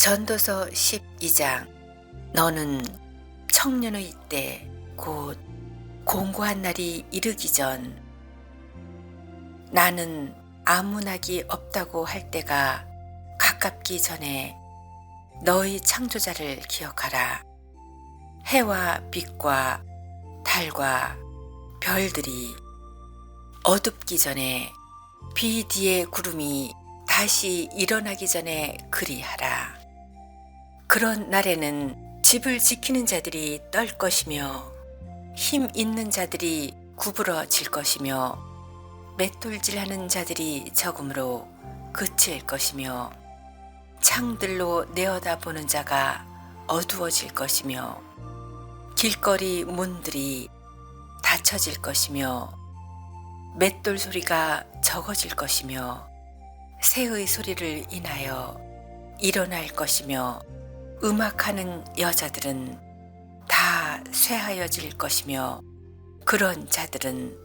전도서 12장 너는 청년의 때 곧 공고한 날이 이르기 전 나는 아무나기 없다고 할 때가 가깝기 전에 너희 창조자를 기억하라. 해와 빛과 달과 별들이 어둡기 전에 비 뒤에 구름이 다시 일어나기 전에 그리하라. 그런 날에는 집을 지키는 자들이 떨 것이며 힘 있는 자들이 구부러질 것이며 맷돌질하는 자들이 적음으로 그칠 것이며 창들로 내어다보는 자가 어두워질 것이며 길거리 문들이 닫혀질 것이며 맷돌 소리가 적어질 것이며 새의 소리를 인하여 일어날 것이며 음악하는 여자들은 다 쇠하여질 것이며 그런 자들은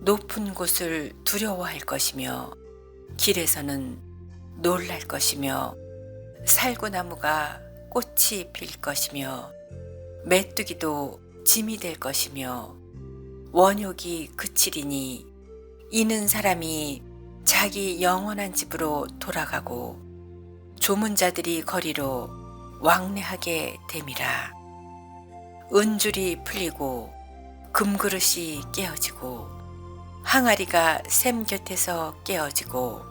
높은 곳을 두려워할 것이며 길에서는 놀랄 것이며 살구나무가 꽃이 필 것이며 메뚜기도 짐이 될 것이며 원욕이 그치리니 이는 사람이 자기 영원한 집으로 돌아가고 조문자들이 거리로 왕래하게 됨이라 은줄이 풀리고 금그릇이 깨어지고 항아리가 샘 곁에서 깨어지고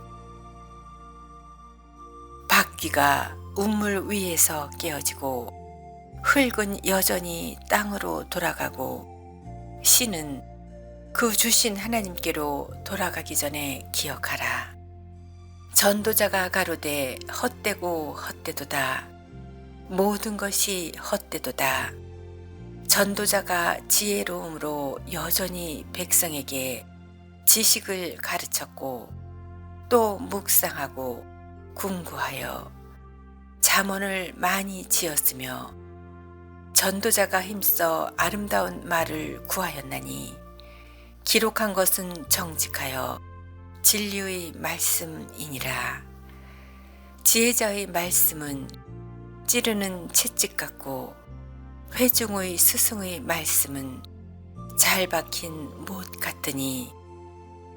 바퀴가 우물 위에서 깨어지고 흙은 여전히 땅으로 돌아가고 씨는 그 주신 하나님께로 돌아가기 전에 기억하라. 전도자가 가로되 헛되고 헛되도다. 모든 것이 헛되도다. 전도자가 지혜로움으로 여전히 백성에게 지식을 가르쳤고 또 묵상하고 궁구하여 잠언을 많이 지었으며 전도자가 힘써 아름다운 말을 구하였나니 기록한 것은 정직하여 진리의 말씀이니라 지혜자의 말씀은 찌르는 채찍 같고 회중의 스승의 말씀은 잘 박힌 못 같으니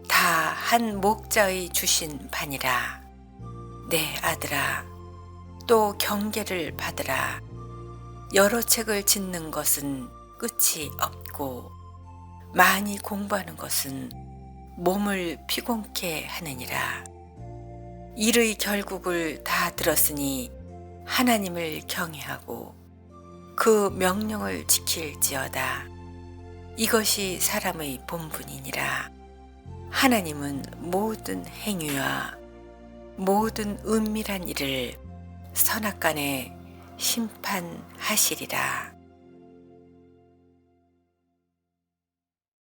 다 한 목자의 주신 반이라. 내 아들아 또 경계를 받으라. 여러 책을 짓는 것은 끝이 없고 많이 공부하는 것은 몸을 피곤케 하느니라. 일의 결국을 다 들었으니 하나님을 경외하고 그 명령을 지킬지어다. 이것이 사람의 본분이니라. 하나님은 모든 행위와 모든 은밀한 일을 선악간에 심판하시리라.